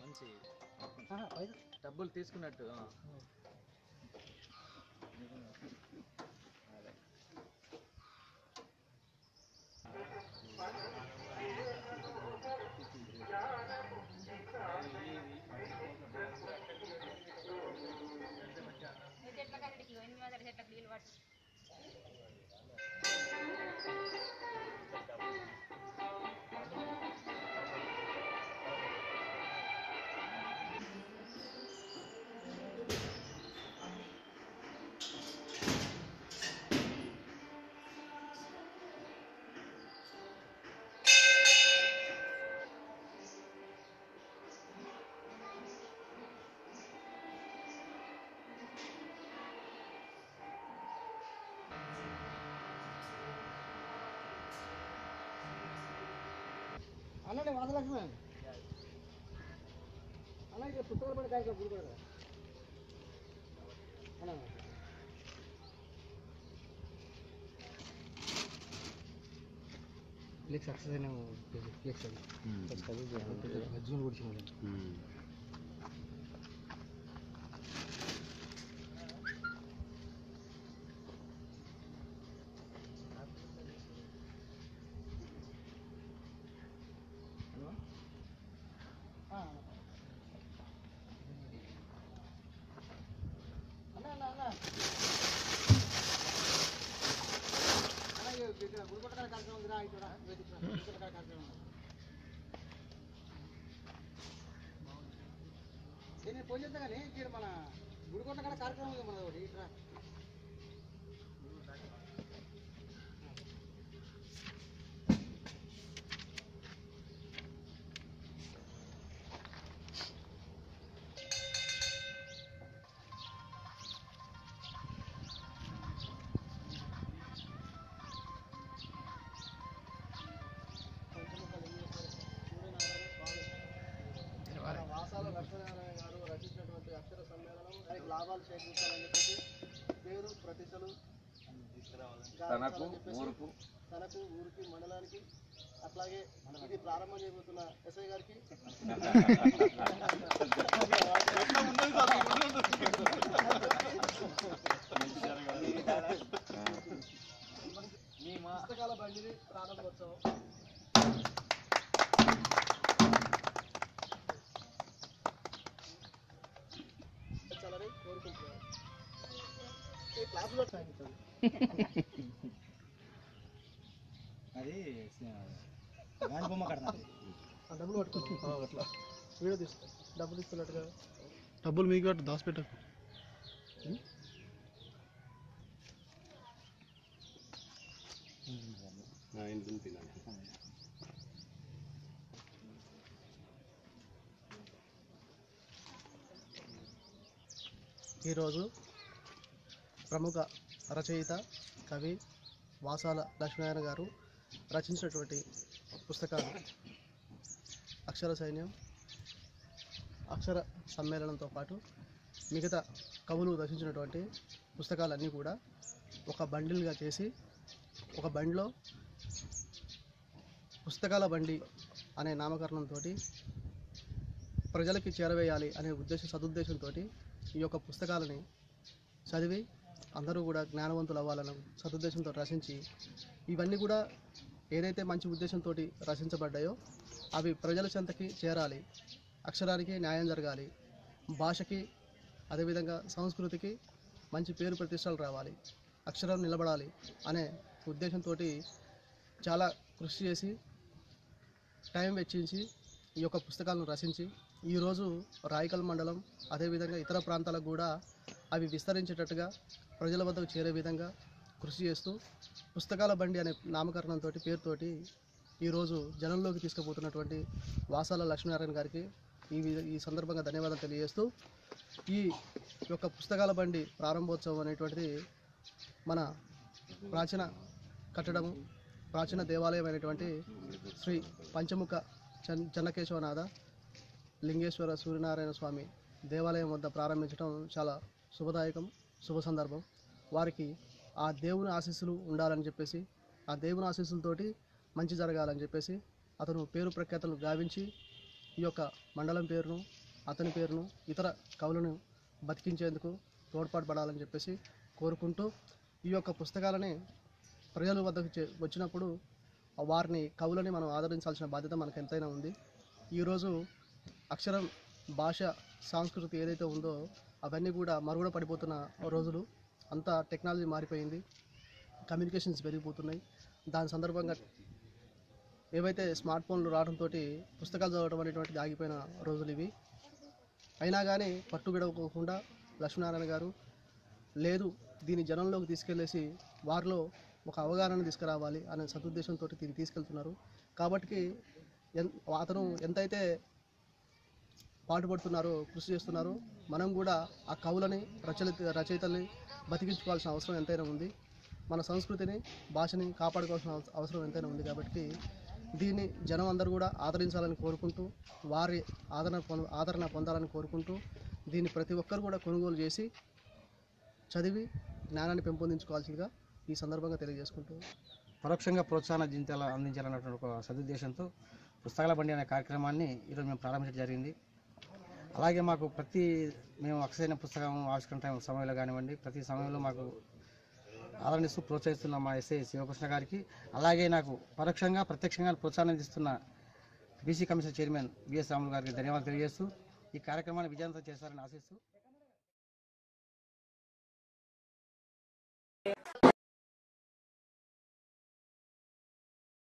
మంచి డబ్బులు తీసుకున్నట్టు చెట్ల కట్టడికి ఎనిమిది వందల చెట్లకు నీళ్ళు పట్టు అన్ననే వాసలక్ష్మి అన్న ఇక్కడ పుస్తకాలు పడి కాయ గుడి కూడా అన్న ఫ్లెక్స్ సక్సెస్ అయినా ఫ్లెక్స్ అది జూన్ గుడిచిన అన్న ఇక్కడ గుడికొట్ట కాడ కార్యక్రమం ఉందిరా ఇక్కడ గుడికొట్ట కాడ కార్యక్రమం ఉంది. నేను ఫోన్ చేస్తా కానీ ఇక్కడ మన గుడికొట్ట కాడ కార్యక్రమం ఉంది మన ఒకటి ఇట్రా లాభాలు చేకూర్చాలని చెప్పేసి పేరు ప్రతిష్టలు తనకు ఊరుకు. తనకు ఊరికి మండలానికి అట్లాగే ఇది ప్రారంభం చేయబోతున్న ఎస్ఐ గారికి. అది గాని బొమ్మ డబ్బులు పట్టుకో అట్లా. వీడియో తీసుకో. డబ్బులు ఇస్తున్నట్టుగా డబ్బులు మీకు అటు దాచిపెట్టకు ఈరోజు ప్రముఖ రచయిత కవి వాసాల లక్ష్మీనారాయణ గారు రచించినటువంటి పుస్తకాలు. అక్షర సైన్యం అక్షర సమ్మేళనంతో పాటు మిగతా కవులు రచించినటువంటి పుస్తకాలన్నీ కూడా ఒక బండిల్గా చేసి ఒక బండిలో పుస్తకాల బండి అనే నామకరణంతో ప్రజలకి చేరవేయాలి అనే ఉద్దేశ సదుద్దేశంతో ఈ యొక్క పుస్తకాలని చదివి అందరూ కూడా జ్ఞానవంతులు అవ్వాలని సదుద్దేశంతో రచించి ఇవన్నీ కూడా ఏదైతే మంచి ఉద్దేశంతో రచించబడ్డాయో అవి ప్రజల చెంతకి చేరాలి అక్షరానికి న్యాయం జరగాలి భాషకి అదేవిధంగా సంస్కృతికి మంచి పేరు ప్రతిష్టలు రావాలి అక్షరం నిలబడాలి అనే ఉద్దేశంతో చాలా కృషి చేసి టైం వెచ్చించి ఈ యొక్క పుస్తకాలను రచించి ఈరోజు రాయకల్ మండలం అదేవిధంగా ఇతర ప్రాంతాలకు కూడా అవి విస్తరించేటట్టుగా ప్రజల వద్దకు చేరే విధంగా కృషి చేస్తూ పుస్తకాల బండి అనే నామకరణంతో పేరుతోటి ఈరోజు జనంలోకి తీసుకుపోతున్నటువంటి వాసాల లక్ష్మీనారాయణ గారికి ఈ ఈ సందర్భంగా ధన్యవాదాలు తెలియజేస్తూ ఈ యొక్క పుస్తకాల బండి ప్రారంభోత్సవం అనేటువంటిది మన ప్రాచీన కట్టడము ప్రాచీన దేవాలయం అయినటువంటి శ్రీ పంచముఖ చన్ చెన్నకేశవనాథ లింగేశ్వర సూర్యనారాయణ స్వామి దేవాలయం వద్ద ప్రారంభించడం చాలా శుభదాయకం శుభ సందర్భం. వారికి ఆ దేవుని ఆశీస్సులు ఉండాలని చెప్పేసి ఆ దేవుని ఆశీస్సులతోటి మంచి జరగాలని చెప్పేసి అతను పేరు ప్రఖ్యాతలు గావించి ఈ యొక్క మండలం పేరును అతని పేరును ఇతర కవులను బతికించేందుకు తోడ్పాటు పడాలని చెప్పేసి కోరుకుంటూ ఈ యొక్క పుస్తకాలని ప్రజల వద్దకు వచ్చినప్పుడు వారిని కవులని మనం ఆదరించాల్సిన బాధ్యత మనకు ఎంతైనా ఉంది ఈరోజు అక్షరం భాష సంస్కృతి ఏదైతే ఉందో అవన్నీ కూడా మరుగున పడిపోతున్న రోజులు అంతా టెక్నాలజీ మారిపోయింది. కమ్యూనికేషన్స్ పెరిగిపోతున్నాయి. దాని సందర్భంగా ఏవైతే స్మార్ట్ ఫోన్లు రావడంతో పుస్తకాలు చదవడం అనేటువంటిది ఆగిపోయిన రోజులు ఇవి. అయినా కానీ పట్టుబిడవకోకుండా లక్ష్మీనారాయణ గారు లేదు దీన్ని జనంలోకి తీసుకెళ్ళేసి వారిలో ఒక అవగాహన తీసుకురావాలి అనే సదుద్దేశంతో దీన్ని తీసుకెళ్తున్నారు. కాబట్టి ఎన్ అతను ఎంతైతే పాటుపడుతున్నారు కృషి చేస్తున్నారు. మనం కూడా ఆ కవులని రచయిత రచయితల్ని బతికించుకోవాల్సిన అవసరం ఎంతైనా ఉంది. మన సంస్కృతిని భాషని కాపాడుకోవాల్సిన అవస- అవసరం ఎంతైనా ఉంది కాబట్టి దీన్ని జనం అందరూ కూడా ఆదరించాలని కోరుకుంటూ వారి ఆదరణ ఆదరణ పొందాలని కోరుకుంటూ దీన్ని ప్రతి ఒక్కరు కూడా కొనుగోలు చేసి చదివి జ్ఞానాన్ని పెంపొందించుకోవాల్సిందిగా ఈ సందర్భంగా తెలియజేసుకుంటూ పరోక్షంగా ప్రోత్సాహం అందించాల అందించాలన్నటువంటి ఒక సదుద్దేశంతో పుస్తకాల బండి అనే కార్యక్రమాన్ని ఈరోజు మేము ప్రారంభించడం జరిగింది. అలాగే మాకు ప్రతి మేము అక్షయన పుస్తకం ఆవిష్కరణ టైం సమయంలో కానివ్వండి ప్రతి సమయంలో మాకు ఆదరణిస్తూ ప్రోత్సహిస్తున్న మా ఎస్ఐ శివకృష్ణ గారికి అలాగే నాకు పరోక్షంగా ప్రత్యక్షంగా ప్రోత్సాహం ఇస్తున్న BC commission chairman BS Ramulu గారికి ధన్యవాదాలు తెలియజేస్తూ ఈ కార్యక్రమాన్ని విజయవంతం చేస్తారని ఆశిస్తూ